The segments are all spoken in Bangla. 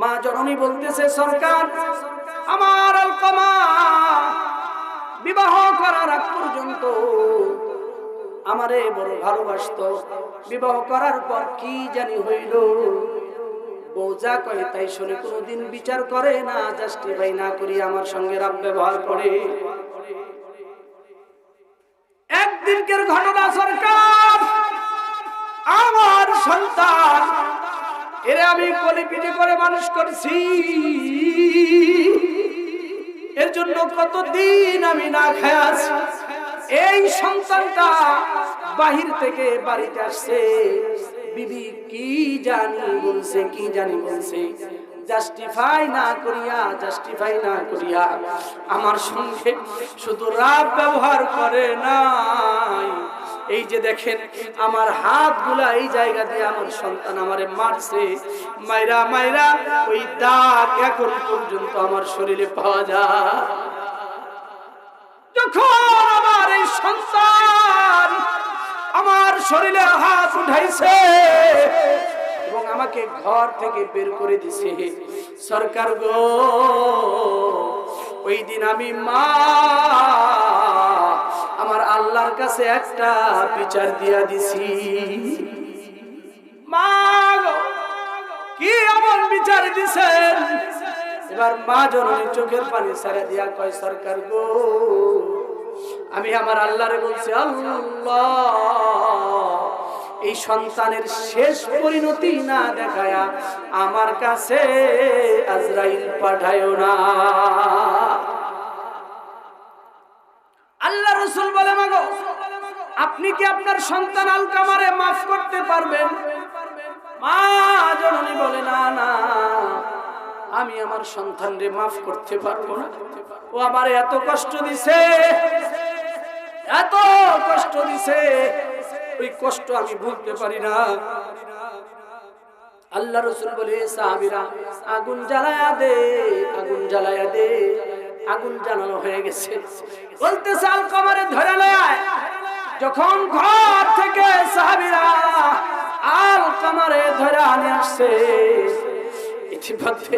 মা জননী বলতেছে, সরকার, আমার আলকমা বিবাহ করার আগ পর্যন্ত আমারে বড় ভালোবাসতো। বিবাহ করার পর কি জানি হইল। বউ যা কয় তাই শুনে কোনোদিন বিচার করে না জাস্টিফাই না করি আমার সঙ্গে রাব ব্যবহার করে। একদিনকের ঘটনা, সরকার, আমার সন্তান এরে আমি কলিপিটি করে মানুষ করছি। এর জন্য কতদিন আমি না খায় আছি। এই সন্তানটা বাহির থেকে বাড়িতে আসছে। বিবি কি জানি বলছে, কি জানি বলছে। জাস্টিফাই না করিয়া জাস্টিফাই না করিয়া আমার সঙ্গে শুধু রাব ব্যবহার করে নাই এই যে দেখেন, আমার হাতগুলা এই জায়গা দিয়ে আমার সন্তান আমারে মারছে। মাইরা মাইরা, ওই দাগ এখন পর্যন্ত আমার শরীরে পাওয়া যায়। যখন আমার এই সন্তান আমার শরীরে হাত উঠাইছে এবং আমাকে ঘর থেকে বের করে দিছে, সরকার গো, ওই দিন আমি মা আমার আল্লাহর কাছে একটা বিচার দিয়া দিছি। কি এমন বিচার দিছেন? এবার মা জননী চোখের পানি ছেড়ে দিয়া কয়, সরকার গো, আমি আমার আল্লাহরে বলছি, আল্লাহ, এই সন্তানের শেষ পরিণতি না দেখায়া আমার কাছে আজরাইল পাঠায় না। আল্লাহ রসুল বলে, মাগো, আপনি কি আপনার সন্তান আলকামারে মাফ করতে পারবেন? মা জননী বলে, না না, আমি আমার সন্তানরে মাফ করতে পারব না। ও আমার এত কষ্ট দিছে, এত কষ্ট দিছে, ওই কষ্ট আমি ভুলতে পারি না। আল্লাহ রসুল বলে সাহাবিরা, আগুন জ্বালায়া দে, আগুন জ্বালায়া দে। আগুন জ্বালানো হয়ে গেছে। বলতেছে, আল কমারে ধরে লয় যখন ঘর থেকে সাহাবিরা আল কামারে ধরে আনে আসছে ইতিমধ্যে।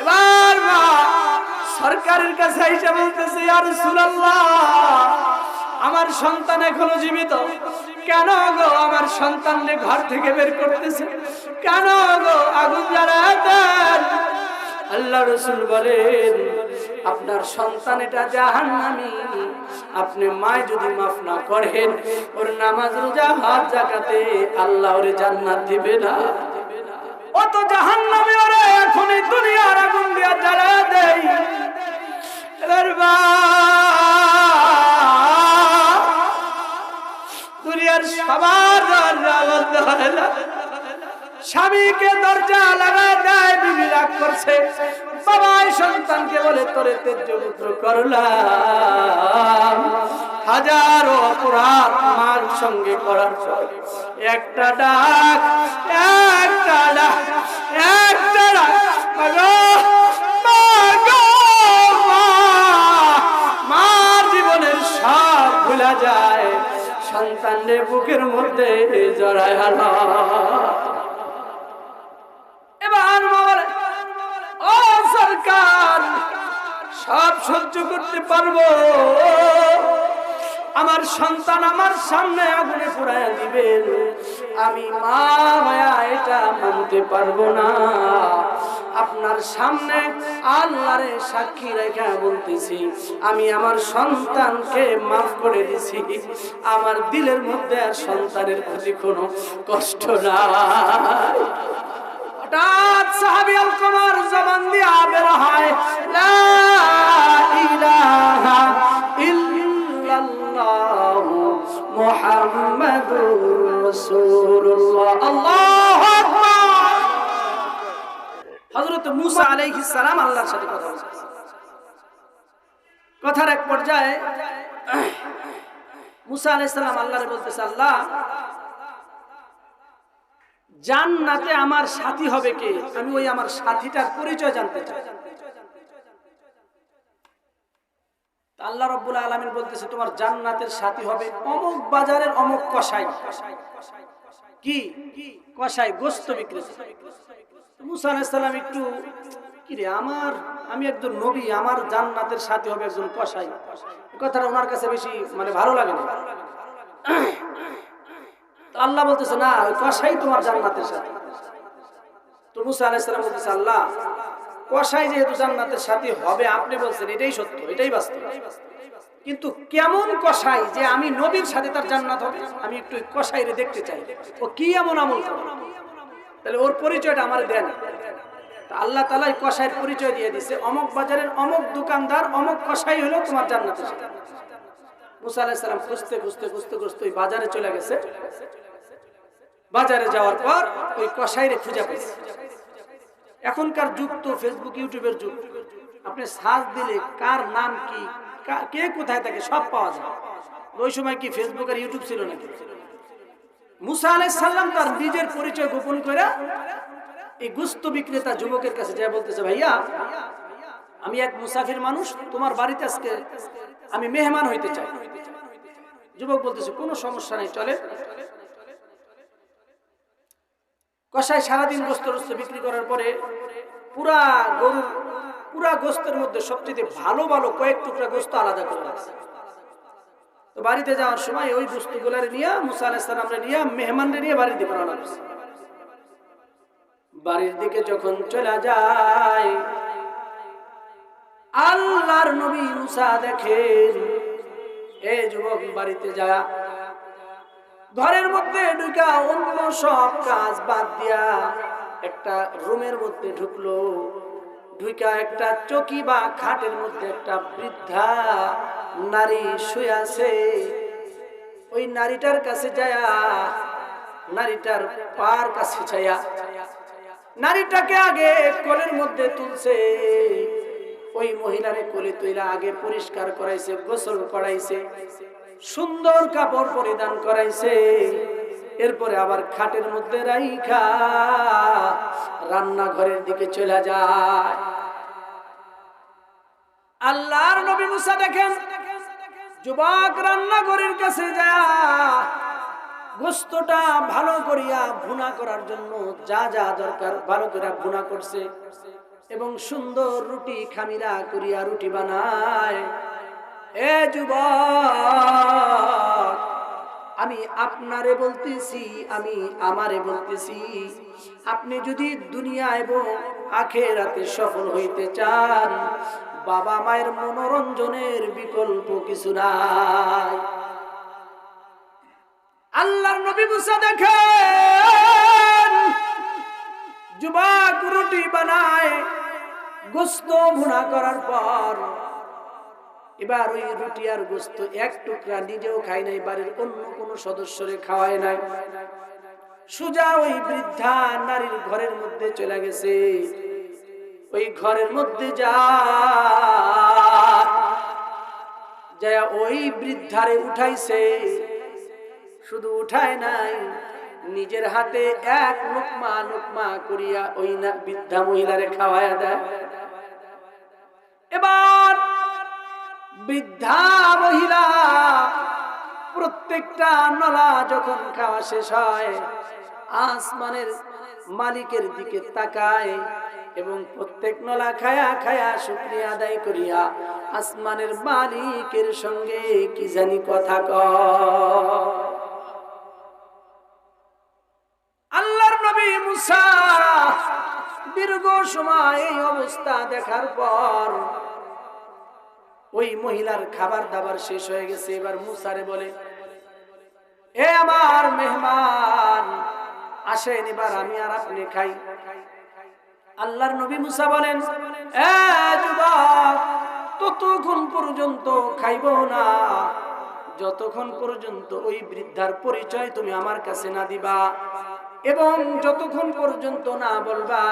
এবার মা, সরকারের কাছে এসে বলতেছে আর সুরাল্লাহ আমার সন্তান এখনও জীবিত। কেন গো আমার সন্তানকে ঘর থেকে বের করতেছে? কেন গো আগুন জ্বালায় দেন আল্লাহ রসুল বলেন, আপনার সন্তান এটা জাহান্নামী। আপনি মায় যদি মাফ না করেন, ওর নামাজ, রোজা হাত জাকাতে আল্লাহ ওরে জান্নাত দিবে না। অত জাহান্নামে ওরে এখনই দুনিয়ার আগুন দিয়া জ্বালা দেয়। এবার সবার স্বামীকে দরজা লাগা দেয়, বিবি রাগ করছে। বাবাই সন্তানকে বলে, তোরে পুত্র করলাম। হাজারো অপরাধ মার সঙ্গে করার একটা ডাক একটা ডাক একটা ডাক। মার জীবনের সব ভুলা যায়। সন্তানের বুকের মধ্যে জড়ায় হালা এবার ও সরকার সব সহ্য করতে পারব। আমার সন্তান আমার সামনে আগুনে পুরাইয়া দিবেন। আমি মা মায়া এটা মানতে পারব না। আপনার সামনে আল্লাহরে সাক্ষী রেখা বলতেছি, আমি আমার সন্তানকে মাফ করে দিছি। আমার দিলের মধ্যে আর সন্তানের প্রতি কোনো কষ্ট নাই। হঠাৎ সাহাবি আল কমার জবান দিয়ে আল্লাহু কথার এক পর্যায়ে মুসা আলাইহিস সালাম আল্লাহরে বলতেছে, আল্লাহ, জান্নাতে আমার সাথী হবে কে? আমি ওই আমার সাথীটার পরিচয় জানতে চাই। আল্লাহ রব্বুল আলমিন বলতেছে, তোমার জান্নাতের সাথী হবে অমুক বাজারের অমুক কষাই কি? কষাই গোস্ত বিক্রি। মুসা একটু কি রে আমার, আমি একজন নবী, আমার জান্নাতের সাথী হবে একজন কষাই কথাটা ওনার কাছে বেশি মানে ভালো লাগে না। আল্লাহ বলতেছে, না কষাই তোমার জান্নাতের সাথী। তো মুসা আলাইসাল্লাম বলতেছে, আল্লাহ কষাই যেহেতু জান্নাতের সাথী হবে, আপনি বলছেন এটাই সত্য, এটাই বাস্তব। কিন্তু কেমন কষাই যে আমি নবীর সাথে তার জান্নাত হবে? আমি একটু কষাইরে দেখতে চাই। ও কি এমন আমল তাহলে ওর পরিচয়টা আমার দেন। আল্লাহ তালা এই কষাইয়ের পরিচয় দিয়ে দিছে, অমুক বাজারের অমুক দোকানদার, অমুক কষাই হলো তোমার জান্নাত মুসা আলাহিসাল্লাম খুঁজতে খুঁজতে খুঁজতে খুঁজতে ওই বাজারে চলে গেছে। বাজারে যাওয়ার পর ওই কষাইরে খুঁজে পেয়েছে এখনকার যুগ তো ফেসবুক ইউটিউবের যুগ। আপনি সার্চ দিলে কার নাম কি, কে কোথায় থাকে সব পাওয়া যায়। ওই সময় কি ফেসবুক আর ইউটিউব ছিল নাকি? মুসা আলাইসাল্লাম তার নিজের পরিচয় গোপন করে এই গুস্ত বিক্রেতা যুবকের কাছে যা বলতেছে, ভাইয়া, আমি এক মুসাফির মানুষ, তোমার বাড়িতে আজকে আমি মেহমান হইতে চাই। যুবক বলতেছে, কোনো সমস্যা নেই, চলে। কষায় সারাদিন গোস্ত রস্ত বিক্রি করার পরে পুরা গরু পুরা গোস্তের মধ্যে সবচেয়ে ভালো ভালো কয়েক টুকরা গোস্ত আলাদা করে রাখছে। তো বাড়িতে যাওয়ার সময় ওই বস্তুগুলার নিয়ে মুসা আলাইসালামরে নিয়ে মেহমানরা নিয়ে বাড়ির দিকে রওনা করছে বাড়ির দিকে যখন চলে যায়, আল্লাহর নবী মুসা দেখেন এই যুবক বাড়িতে যায় ঘরের মধ্যে ঢুকা অন্য সব কাজ বাদ দিয়া একটা রুমের মধ্যে ঢুকলো। ঢুকা একটা চকি বা খাটের মধ্যে একটা বৃদ্ধা নারী শুয়ে আছে। ওই নারীটার কাছে যায়া, নারীটার পার কাছে যায়া, নারীটাকে আগে কোলের মধ্যে তুলছে। ওই মহিলারে কোলে তুইলা আগে পরিষ্কার করাইছে, গোসল করাইছে। সুন্দর কাপড় পরিধান করাইছে। এরপরে আবার খাটের মধ্যে রাইখা রান্নাঘরের দিকে চলে যায়। আল্লাহর নবী মুসা দেখেন, যুবক রান্নাঘরের কাছে যা গোস্তটা ভালো করিয়া ভুনা করার জন্য যা যা দরকার ভালো করে ভুনা করছে এবং সুন্দর রুটি খামিরা করিয়া রুটি বানায়। এ আমি আপনারে বলতেছি, আমি আমারে বলতেছি, আপনি যদি দুনিয়া এবং আখেরাতে সফল হইতে চান, বাবা মায়ের মনোরঞ্জনের বিকল্প কিছু নাই। আল্লাহর নবী মুসা দেখেন, যুবক রুটি বানায়, গোস্ত ভুনা করার পর এবার ওই রুটি আর গোস্ত এক টুকরা নিজেও খায় নাই, বাড়ির অন্য কোন সদস্যরে খাওয়ায় নাই। সুজা ওই বৃদ্ধা নারীর ঘরের মধ্যে চলে গেছে। ওই ঘরের মধ্যে যা যা ওই বৃদ্ধারে উঠাইছে। শুধু উঠায় নাই, নিজের হাতে এক লুকমা লুকমা করিয়া ওই না বৃদ্ধা মহিলারে খাওয়ায়া দেয়। এবার বৃদ্ধা মহিলা, প্রত্যেকটা নলা যখন খাওয়া শেষ হয়, আসমানের মালিকের দিকে তাকায় এবং প্রত্যেক নলা খায়া খায়া শুক্রিয়া আদায় করিয়া আসমানের মালিকের সঙ্গে কি জানি কথা ক দীর্ঘ সময় এই অবস্থা দেখার পর ওই মহিলার খাবার দাবার শেষ হয়ে গেছে। এবার মুসারে বলে, এ আমার মেহমান, আসেন এবার আমি আর আপনি খাই। আল্লাহর নবী মুসা বলেন ততক্ষণ পর্যন্ত খাইব না। যতক্ষণ পর্যন্ত ওই বৃদ্ধার পরিচয় তুমি আমার কাছে না দিবা এবং যতক্ষণ পর্যন্ত না বলবা,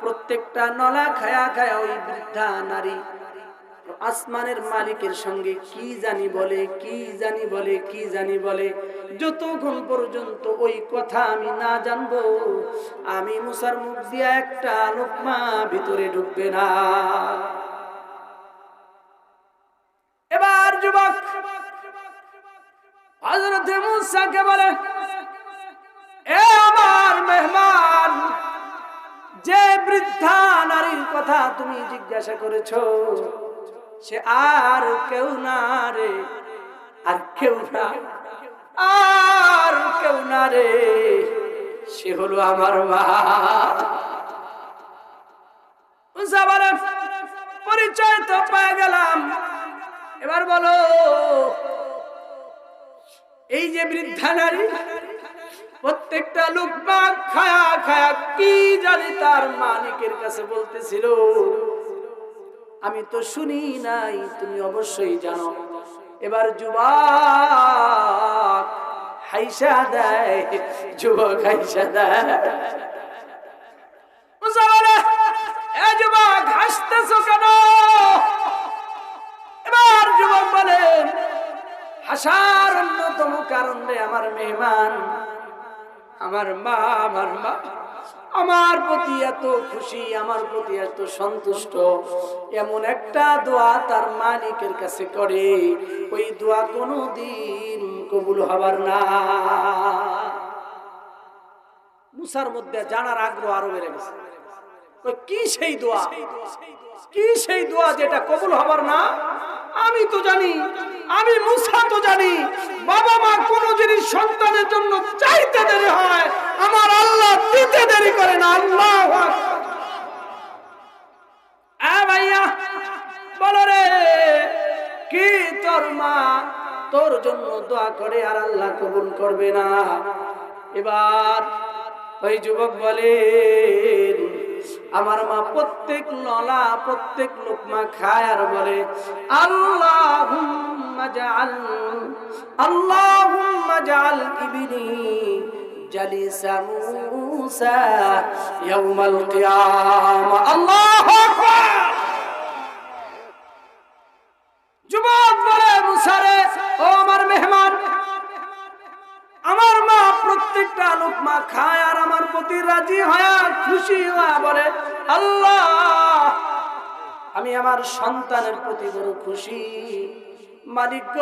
প্রত্যেকটা নলা খায়া খায়া ওই বৃদ্ধা নারী আসমানের মালিকের সঙ্গে কি জানি বলে, কি জানি বলে, কি জানি বলে। যতক্ষণ পর্যন্ত ওই কথা আমি না জানব, আমি মুসার মুখ দিয়া একটা লোকমা ভিতরে ঢুকবে না। এবার যুবক, হযরত মুসাকে বলে, এ আমার মেহমান, যে বৃদ্ধা নারীর কথা তুমি জিজ্ঞাসা করেছ সে আর কেউ না রে, আর কেউ না, আর কেউ না রে, সে হলো আমার মা। পরিচয় তো পেয়ে গেলাম। এবার বলো, এই যে বৃদ্ধা নারী, প্রত্যেকটা লোক খায়া খায়া কি জানি তার মালিকের কাছে বলতেছিল? আমি তো শুনি নাই, তুমি অবশ্যই জানো। এবার যুবক হাইসা দেয়, যুবক হাইসা দেয়। যুবক হাসতেছো কেন? এবার যুবক বলেন, হাসার অন্যতম কারণ আমার মেহমান, আমার মা আমার মা। আমার প্রতি এত খুশি, আমার প্রতি এত সন্তুষ্ট। এমন একটা দোয়া তার মালিকের কাছে করে। ওই দোয়া কোনো দিন কবুল হবার না। মুসার মধ্যে জানার আগ্রহ আরও বেড়ে গেছে। কি সেই দোয়া? কি সেই দোয়া যেটা কবুল হবার না? আমি তো জানি, আমি মুসা তো জানি বাবা মা কোন জিনিস সন্তানের জন্য চাইতে দেরি হয়। আমার আল্লাহ দিতে দেরি করে না, আল্লাহ ভাইয়া, বলো রে, কি তোর মা তোর জন্য দোয়া করে আর আল্লাহ কবুল করবে না? এবার ওই যুবক বলেন আমার মা প্রত্যেক নলা, প্রত্যেক লোকমা খায় আর বলে, আল্লাহুম্মা জাআল আল্লাহুম্মা জাআল ইবনি জালিসা মুসা ইয়াউমাল কিয়ামা আল্লাহু আকবার যুবক বলে মুসারে ও আমার আমার মা প্রত্যেকটা লোকমা খায় আর আমার প্রতি রাজি হয় খুশি হয়ে বলে, আল্লাহ! আমি আমার সন্তানের প্রতি বড় খুশি। মালিক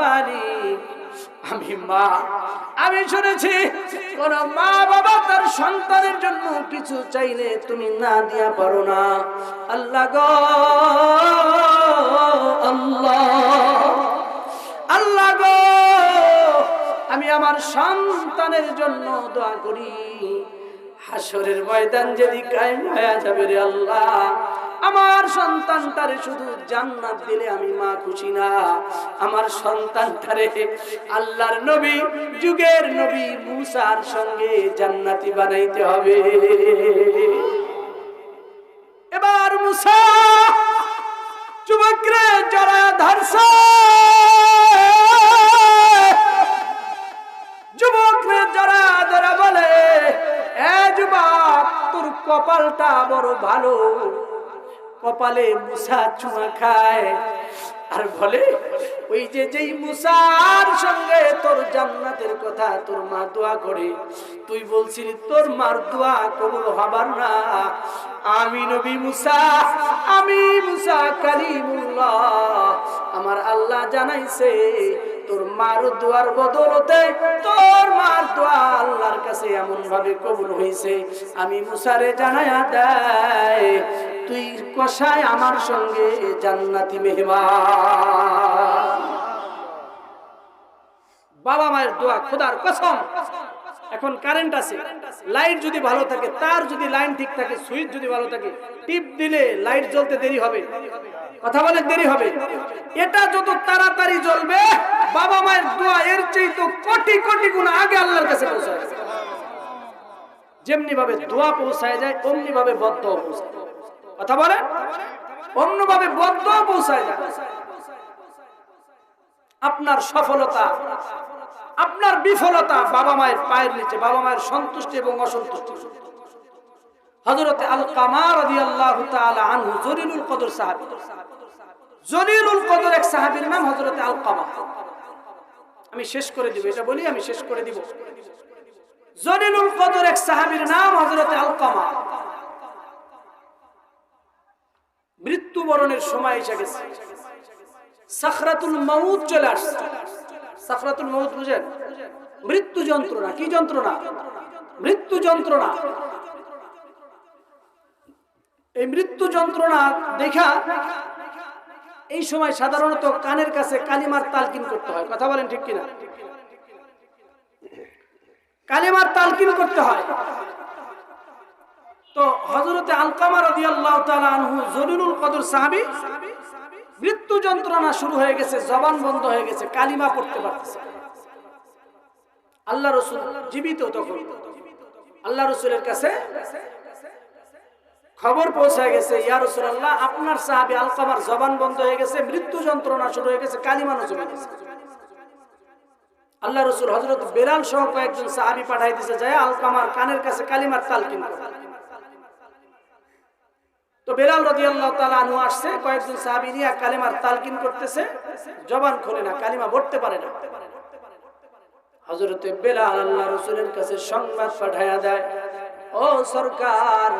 মালিক, আমি মা আমি শুনেছি কোন মা বাবা তার সন্তানের জন্য কিছু চাইলে তুমি না দিয়া পারো না। আল্লাহ গো, আল্লাহ আল্লাহ গো, আমি আমার সন্তানের জন্য দোয়া করি। হাসরের ময়দান যদি কায়েম হয়ে যাবে রে আল্লাহ আমার সন্তানটারে শুধু জান্নাত দিলে আমি মা খুশি না। আমার সন্তানটারে আল্লাহর নবী, যুগের নবী মুসার সঙ্গে জান্নাতি বানাইতে হবে। এবার মুসা যুবকরে জড়া ধরছে, যুবকরে জড়া ধরা বলে, এ যুবক, তোর কপালটা বড় ভালো। কপালে মুসা চুমা খায়। আর বলে, ওই যে যেই মুসার সঙ্গে তোর জান্নাতের কথা তোর মা দোয়া করে, তুই বলছিলি তোর মার দোয়া কবুল হবার না। আমি নবী মুসা, আমি মুসা কালিমুল্লাহ। আমার আল্লাহ জানাইছে, তোর মার দোয়ার বদলতে তোর মার দোয়া আল্লাহর কাছে এমন ভাবে কবুল হয়েছে আমি মুসারে জানায়া দেয় তুই কষায় আমার সঙ্গে জান্নাতি বাবা মায়ের দোয়া, খোদার কসম। এখন কারেন্ট আছে। লাইট যদি ভালো থাকে, তার যদি লাইন ঠিক থাকে সুইচ যদি ভালো থাকে, টিপ দিলে লাইট জ্বলতে দেরি হবে। কথা বলে দেরি হবে। এটা যত তাড়াতাড়ি জ্বলবে, বাবা মায়ের দোয়া এর চেয়ে তো কোটি কোটি গুণ আগে আল্লাহর কাছে পৌঁছায়। যেমনি ভাবে দোয়া পৌঁছায় যায় অমনি ভাবে বদ্ধ পৌঁছায় কথা বলে? অন্য ভাবে বদ্ধ পৌঁছায় আপনার সফলতা, আপনার বিফলতা বাবা মায়ের পায়ের নিচে, বাবা মায়ের সন্তুষ্টি এবং অসন্তুষ্টি। হজরতে আল কামার আনহু, জলিলুল কদর সাহাবী। জলিলুল কদর এক সাহাবীর নাম হজরতে আল কামা আমি শেষ করে দিব, এটা বলি, আমি শেষ করে দিব। জলিলুল কদর এক সাহাবীর নাম হজরতে আল কামা মৃত্যুবরণের সময় এসে গেছে। সাখরাতুল মাউত চলে আসছে। সাখরাতুল মাউত বুঝেন? মৃত্যু যন্ত্রণা। কি যন্ত্রণা? মৃত্যু যন্ত্রণা। এই মৃত্যু যন্ত্রণা দেখা এই সময় সাধারণত কানের কাছে কালিমার তালকিন করতে হয়। কথা বলেন ঠিক কিনা? কালিমার তালকিন করতে হয়। তো হজরতে আলকামা রাদিয়াল্লাহু তাআলা আনহু জলিলুল কদর সাহাবী মৃত্যু যন্ত্রণা শুরু হয়ে গেছে, জবান বন্ধ হয়ে গেছে, কালিমা পড়তে পারতেছে আল্লাহ রসুল জীবিত তখন। আল্লাহ রসুলের কাছে খবর পৌঁছে গেছে, ইয়া রাসূলুল্লাহ, আপনার সাহাবী আলকামার জবান বন্ধ হয়ে গেছে, মৃত্যু যন্ত্রণা শুরু হয়ে গেছে, কালিমা নজর গেছে। আল্লাহ রসুল হজরত বেলাল সহ কয়েকজন সাহাবী পাঠাই দিছে যায় আলকামার কানের কাছে কালিমার তালকিন করে। তো বেলাল রাদিয়াল্লাহু তাআলা আনহু আসছে, কয়েকজন সাহাবী কালিমার তালকিন করতেছে। জবান খোলে না, কালিমা পড়তে পারে না। হযরতে বেলাল আল্লাহ রাসূলের কাছে সংবাদ পাঠায়া দেয়, ও সরকার,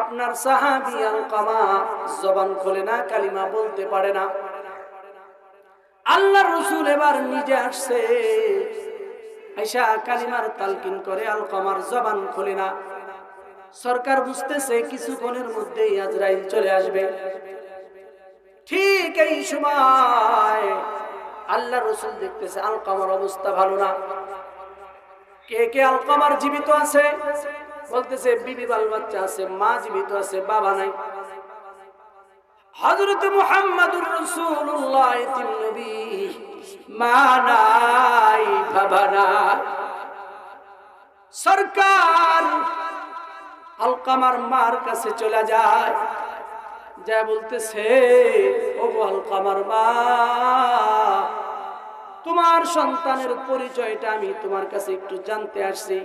আপনার সাহাবী আলকামা জবান খোলে না, কালিমা বলতে পারে না। আল্লাহ রসুল এবার নিজে আসছে আইসা কালিমার তালকিন করে আলকামার জবান খোলে না। সরকার বুঝতেছে কিছুক্ষণের মধ্যেই আজরাইল চলে আসবে। ঠিক এই সময় আল্লাহ রসুল দেখতেছে আলকামার অবস্থা ভালো না। কে কে আলকামার জীবিত আছে? বলতেছে, বিবি বাল বাচ্চা আছে, মা জীবিত আছে, বাবা নাই। হযরত মুহাম্মদুর রাসূলুল্লাহ মা নাই, বাবা নাই। সরকার আলকামার মার কাছে চলে যায়। যা বলতেছে ও আলকামার মা, তোমার সন্তানের পরিচয়টা আমি তোমার কাছে একটু জানতে আসছি।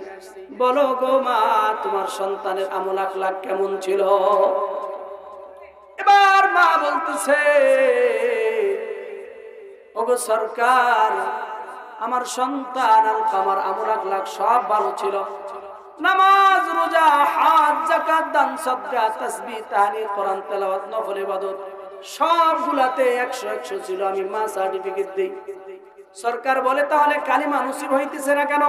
বলো গো মা, তোমার সন্তানের আমল আখলাক কেমন ছিল? এবার মা বলতেছে, ওগো সরকার, আমার সন্তান, আলকামার আমল আখলাক সব ভালো ছিল। নামাজ, রোজা হাত জাকাত দান, সদকা তাসবিহ তাহলিল, কোরআন, তেলাওয়াত, নফল, ইবাদত, সবগুলাতে 100 100 ছিল, আমি মা সার্টিফিকেট দেই। সরকার বলে, তাহলে কালিমা নসিব হইতেছে না কেন?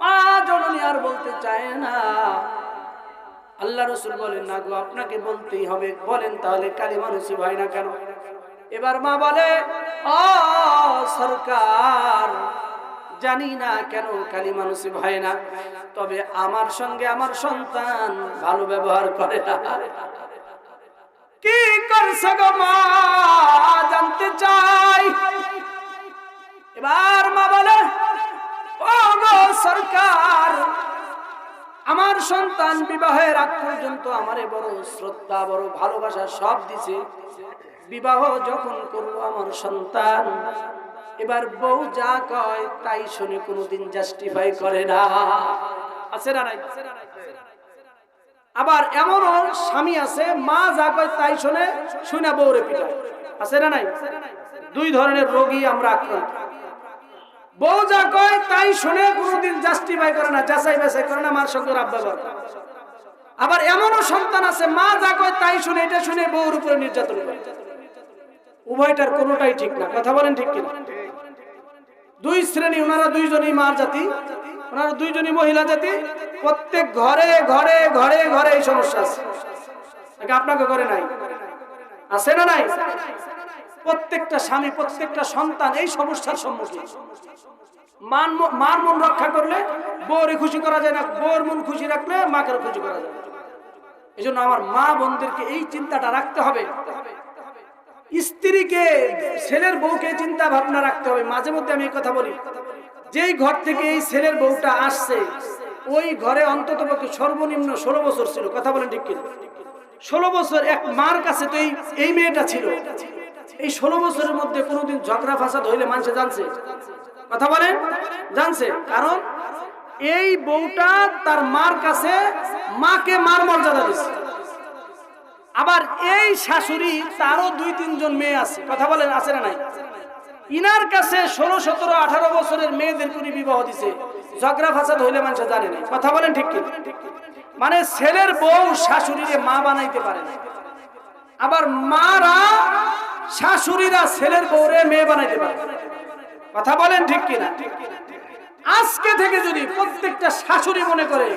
মা জননী আর বলতে চায় না। আল্লাহ রসুল বলেন, না গো, আপনাকে বলতেই হবে। বলেন তাহলে কালিমা নসিব হয় না কেন? এবার মা বলে ও সরকার জানি না কেন কালিমা নসিব হয় না। তবে আমার সঙ্গে আমার সন্তান ভালো ব্যবহার করে না। কি করছে গো মা? জানতে চাই। এবার মা বলে, ও গো সরকার, আমার সন্তান বিবাহের আগ পর্যন্ত আমারে বড় শ্রদ্ধা, বড় ভালোবাসা সব দিছে। বিবাহ যখন করল আমার সন্তান এবার বউ যা কয় তাই শুনে কোনোদিন জাস্টিফাই করে না। আছে না নাই? আবার এমনও স্বামী আছে, মা যা কয় তাই শুনে শুনে বউরে পিটায়। আছে না নাই? দুই ধরনের রোগী আমরা আক্রান্ত। বউ যা কয় তাই শুনে কোনোদিন জাস্টিফাই করে না, যাচাই বাছাই করে না, মার সঙ্গে রাব ব্যবহার করে। আবার এমনও সন্তান আছে, মা যা কয় তাই শুনে, এটা শুনে বউর উপরে নির্যাতন করে। উভয়টার কোনোটাই ঠিক না, কথা বলেন ঠিক কিনা? দুই শ্রেণি, ওনারা দুইজনই মার জাতি, ওনারা দুইজনই মহিলা জাতি। প্রত্যেক ঘরে ঘরে ঘরে ঘরে এই সমস্যা আছে। আপনাকে ঘরে নাই। আছে না নাই? প্রত্যেকটা স্বামী, প্রত্যেকটা সন্তান এই সমস্যার সম্মুখীন। মার মন রক্ষা করলে বউরে খুশি করা যায় না, বউর মন খুশি রাখলে মাকে খুশি করা যায় এই জন্য আমার মা বোনদেরকে এই চিন্তাটা রাখতে হবে। স্ত্রীকে, ছেলের বউকে চিন্তা ভাবনা রাখতে হবে। মাঝে মধ্যে আমি কথা বলি। যেই ঘর থেকে এই ছেলের বউটা আসছে, ওই ঘরে অন্তত পক্ষে সর্বনিম্ন ষোলো বছর ছিল। কথা বলেন ঠিক ষোলো বছর এক মার কাছে তো এই এই মেয়েটা ছিল। এই ষোলো বছরের মধ্যে কোনোদিন ঝগড়া ফাসাদ হইলে মানুষে জানছে। কথা বলেন? জানছে। কারণ এই বউটা তার মার কাছে মাকে মার মর্যাদা দিচ্ছে আবার এই শাশুড়ি তারও দুই, তিনজন মেয়ে আছে। কথা বলেন, আছে না নাই? ইনার কাছে ষোলো, সতেরো, আঠারো বছরের মেয়েদের করে বিবাহ দিছে। ঝগড়া ফাসাদ হইলে মানুষ জানে না। কথা বলেন ঠিক কি মানে ছেলের বউ শাশুড়িরে মা বানাইতে পারে না। আবার মারা শাশুড়িরা ছেলের বউরে মেয়ে বানাইতে পারে কথা বলেন ঠিক কিনা? আজকে থেকে যদি প্রত্যেকটা শাশুড়ি মনে করে,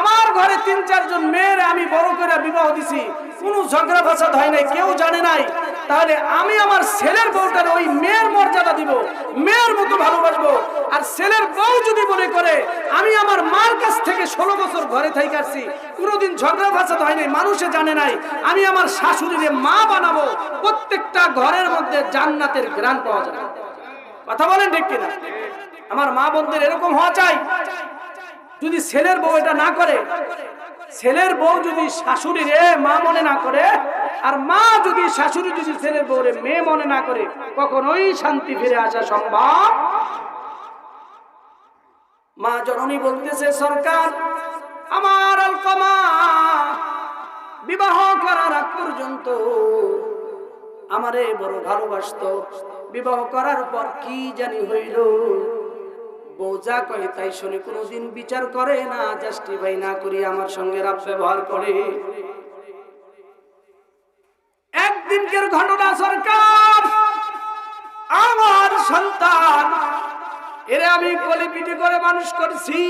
আমার ঘরে তিন চারজন মেয়ের আমি বড় করে বিবাহ দিছি, কোনো ঝগড়া ফাসাদ হয় নাই, কেউ জানে নাই, তাহলে আমি আমার ছেলের বউটার ওই মেয়ের মর্যাদা দিব, মেয়ের মতো ভালোবাসবো। আর ছেলের বউ যদি মনে করে, আমি আমার মার কাছ থেকে ষোলো বছর ঘরে থাই কাটছি কোনোদিন ঝগড়া ফাসাদ হয় নাই, মানুষে জানে নাই, আমি আমার শাশুড়িরে মা বানাবো, প্রত্যেকটা ঘরের মধ্যে জান্নাতের গ্রান পাওয়া যাবে। কথা বলেন ঠিক কিনা? আমার মা বোনদের এরকম হওয়া চাই। যদি ছেলের বউ এটা না করে, ছেলের বউ যদি শাশুড়ির এ মা মনে না করে, আর মা যদি শাশুড়ি যদি ছেলের বউরে মেয়ে মনে না করে, কখনোই শান্তি ফিরে আসা সম্ভব। মা জননী বলতেছে, সরকার, আমার আলকমা বিবাহ করার আগ পর্যন্ত আমারে বড় ভালোবাসতো। বিবাহ করার পর কি জানি হইল? বউ যা কয় তাই শুনে, কোনোদিন বিচার করে না জাস্টিফাই না করি আমার সঙ্গে রাত ব্যবহার করে। একদিনকের ঘটনা সরকার, আমার সন্তান, এরে আমি কলিপিটি করে মানুষ করছি।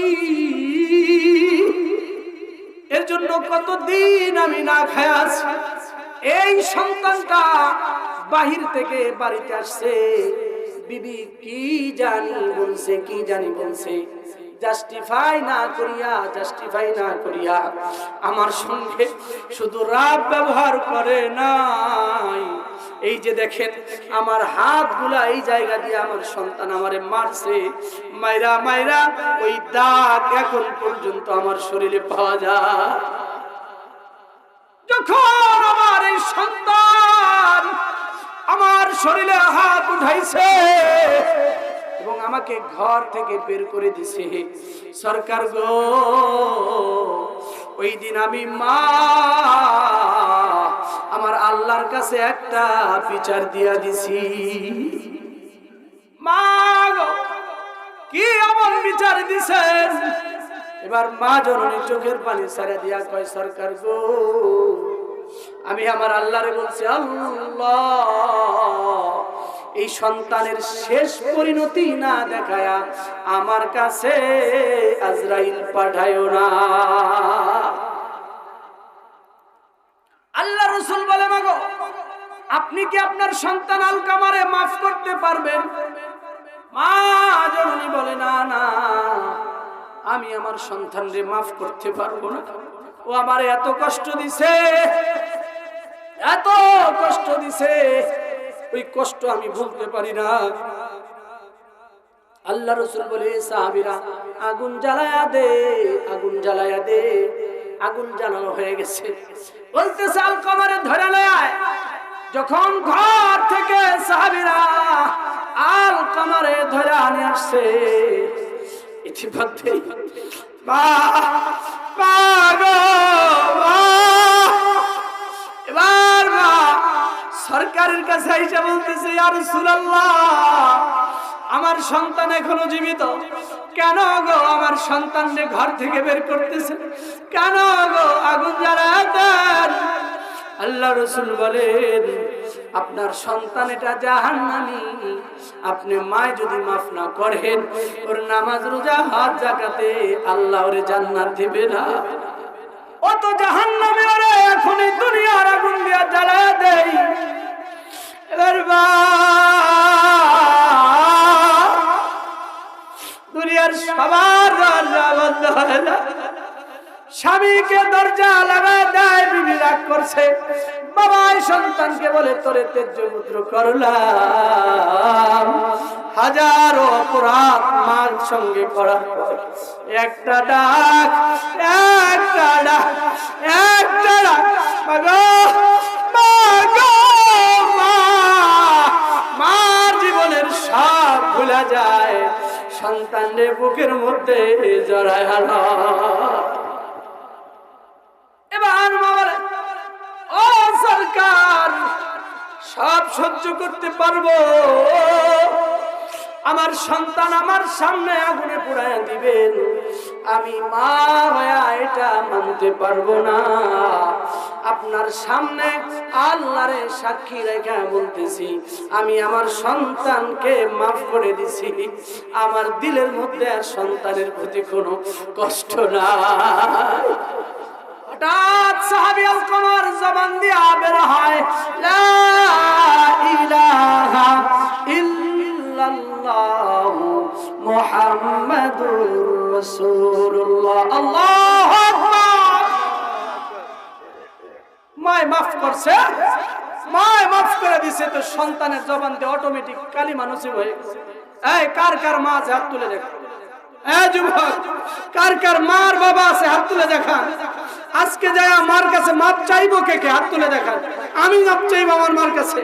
এর জন্য কতদিন আমি না খায় আছি, এই সন্তানটা বাহির থেকে বাড়িতে আসছে। বিবি কি জানি বলছে, কি জানি বলছে। জাস্টিফাই না করিয়া জাস্টিফাই না করিয়া আমার সঙ্গে শুধু রাব ব্যবহার করে নাই। এই যে দেখেন, আমার হাতগুলা এই জায়গা দিয়ে আমার সন্তান আমারে মারছে। মাইরা মাইরা, ওই দাগ এখন পর্যন্ত আমার শরীরে পাওয়া যায়। শরীরে হাত উঠাইছে। এবং আমাকে ঘর থেকে বের করে দিছে। সরকার গো, ওই দিন আমি মা, আমার আল্লাহর কাছে একটা বিচার দিয়া দিছি। মা গো, কি আমার বিচার দিছেন? এবার মা জননী চোখের পানি সারে দিয়া কয়, সরকার গো আমি আমার আল্লাহরে বলছি, আল্লাহ, এই সন্তানের শেষ পরিণতি না দেখায়া আমার কাছে আজরাইল পাঠায়ও না। আল্লাহ রসুল বলে, মাগো, আপনি কি আপনার সন্তান আলকামারে মাফ করতে পারবেন? মা জননী বলে, না না, আমি আমার সন্তানরে মাফ করতে পারব না। ও আমার এত কষ্ট দিছে এত কষ্ট দিছে। ওই কষ্ট আমি ভুলতে পারি না। আল্লাহ রসুল বলে, সাহাবিরা, আগুন জ্বালায়া দে, আগুন জ্বালায়া দে, আগুন জ্বালানো হয়ে গেছে। বলতেছে, আল কমারে ধরে লয়। যখন ঘর থেকে সাহাবিরা আল কমারে ধরে আনে আসছে ইতিমধ্যে মা এবার মা সরকারের কাছে আইসা বলতেছে আর সুলাল্লাহ আমার সন্তান এখনও জীবিত। কেন গো আমার সন্তান সন্তানকে ঘর থেকে বের করতেছে? কেন গো আগুন দেন আল্লাহ রসুল বলেন, আপনার সন্তান এটা জাহান্নামি। আপনি মায় যদি মাফ না করেন, ওর নামাজ, রোজা হাত জাকাতে আল্লাহ ওরে জান্নাত দিবে না। ও জাহান জাহান্নামে, ওরা এখন এই দুনিয়ার আগুন দিয়া জ্বালায় দেয় দুনিয়ার সবার দরজা বন্ধ হয়ে যায় স্বামীকে দরজা লাগা দেয়, বিবি রাগ করছে। বাবাই সন্তানকে বলে, তোরে তেজ্য পুত্র করলাম। হাজারো অপরাধ মার সঙ্গে পর একটা ডাক একটা ডাক একটা ডাক মার জীবনের সব ভুলা যায়। সন্তানের বুকের মধ্যে জড়ায় হারা এবার বলে ও সরকার, সব সহ্য করতে পারব। আমার সন্তান আমার সামনে আগুনে পুড়ায় দিবেন। আমি মা হয়া এটা মানতে পারব না। আপনার সামনে আল্লাহরে সাক্ষী রেখা বলতেছি, আমি আমার সন্তানকে মাফ করে দিছি। আমার দিলের মধ্যে আর সন্তানের প্রতি কোনো কষ্ট নাই। হঠাৎ সাহাবি আল কমার জবান দিয়ে বের হয়, লা ইলাহা ইল্লাল্লাহ মায় মাফ করছে? মায় মাফ করে দিছে তো সন্তানের জবান দিয়ে অটোমেটিক কালিমা নসিব হয়ে গেছে এই, কার কার মা আছে? হাত তুলে দেখ। এই যুবক, কার কার মার বাবা আছে? হাত তুলে দেখান। আজকে যাই আমার কাছে মাপ চাইব কে কে? হাত তুলে দেখা আমি মাপ চাইব আমার মার কাছে।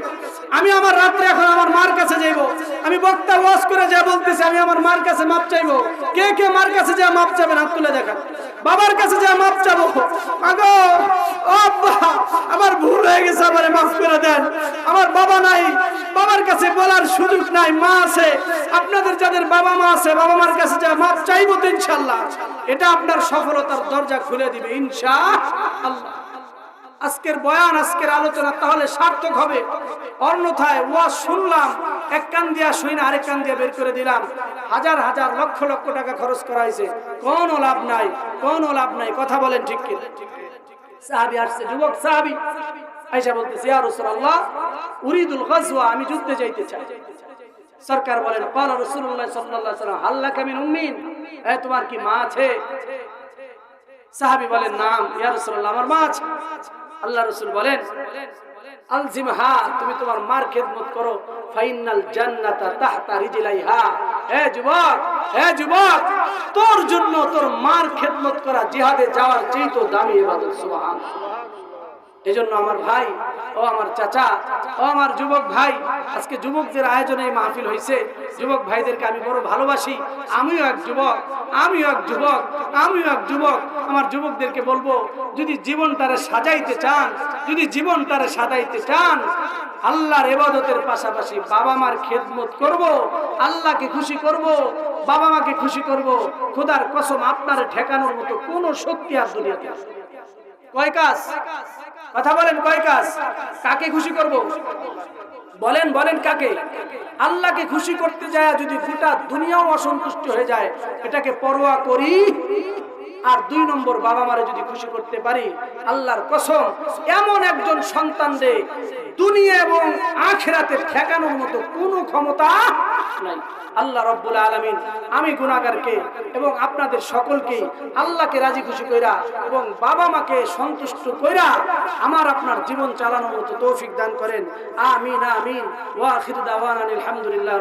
আমি আমার রাত্রে এখন আমার মার কাছে যাইবো। আমি বক্তা ওয়াজ করে যা বলতেছি, আমি আমার মার কাছে মাপ চাইব। কে কে মার কাছে যা মাপ চাবেন হাত তুলে দেখান। বাবার কাছে যা মাপ চাবো। আগো আমার ভুল হয়ে গেছে, আমারে মাফ করে দেন। আমার বাবা নাই, বাবার কাছে বলার সুযোগ নাই, মা আছে। আপনাদের যাদের বাবা মা আছে, বাবা মার কাছে যা মাপ চাইব তো ইনশাল্লাহ এটা আপনার সফলতার দরজা খুলে দিবে ইনশা আল্লাহ আজকের বয়ান, আজকের আলোচনা তাহলে সার্থক হবে। অন্যথায় ওয়া শুনলাম, এক কান দিয়া শুই না আরেক কান দিয়া বের করে দিলাম। হাজার হাজার, লক্ষ লক্ষ টাকা খরচ করা হয়েছে। কোনো লাভ নাই, কোনো লাভ নাই। কথা বলেন ঠিক কি সাহাবি আসছে, যুবক সাহাবি। আইসা বলতেছে, ইয়া রাসূলুল্লাহ, উরিদুল গাজওয়া, আমি যুদ্ধে যাইতে চাই। সরকার বলেন পাল রাসূলুল্লাহ সাল্লাল্লাহু আলাইহি ওয়াসাল্লাম হাল্লাকা মিন উম্মিন? এ, তোমার কি মা আছে? সাহাবী বলেন নাম, ইয়া রাসূলুল্লাহ, আমার মা আছে। আল্লাহ রসুল বলেন তুমি তোমার মার খেদমত করো ফাইনাল হে হে তোর জন্য তোর মার খেদমত করা জিহাদে যাওয়ার চেয়ে তো দামি ইবাদত এজন্য আমার ভাই, ও আমার চাচা, ও আমার যুবক ভাই, আজকে যুবকদের আয়োজনে এই মাহফিল হয়েছে যুবক ভাইদেরকে আমি বড় ভালোবাসি। আমিও এক যুবক, আমিও এক যুবক, আমিও এক যুবক। আমার যুবকদেরকে বলব, যদি জীবন তারা সাজাইতে চান, যদি জীবন তারা সাজাইতে চান, আল্লাহর এবাদতের পাশাপাশি বাবা মার খেদমত করব, আল্লাহকে খুশি করব বাবা মাকে খুশি করব, খোদার কসম আপনার ঠেকানোর মতো কোনো শক্তি আর দুনিয়াতে? কয় কাজ? কথা বলেন, কয় কাজ? কাকে খুশি করব? বলেন বলেন কাকে? আল্লাহকে খুশি করতে যায় যদি গোটা দুনিয়াও অসন্তুষ্ট হয়ে যায়, এটাকে পরোয়া করি। আর দুই নম্বর বাবা মারে যদি খুশি করতে পারি, আল্লাহর কসম, এমন একজন সন্তান রে, দুনিয়া এবং আখেরাতে ঠেকানোর মতো কোনো ক্ষমতা নাই। আল্লাহ রব্বুল আলমিন, আমি গুণাগারকে এবং আপনাদের সকলকে আল্লাহকে রাজি খুশি কইরা এবং বাবা মাকে সন্তুষ্ট কইরা আমার আপনার জীবন চালানোর মতো তৌফিক দান করেন। আমিন আমিন। ওয়া আখির দাওয়ানা আলহামদুলিল্লাহ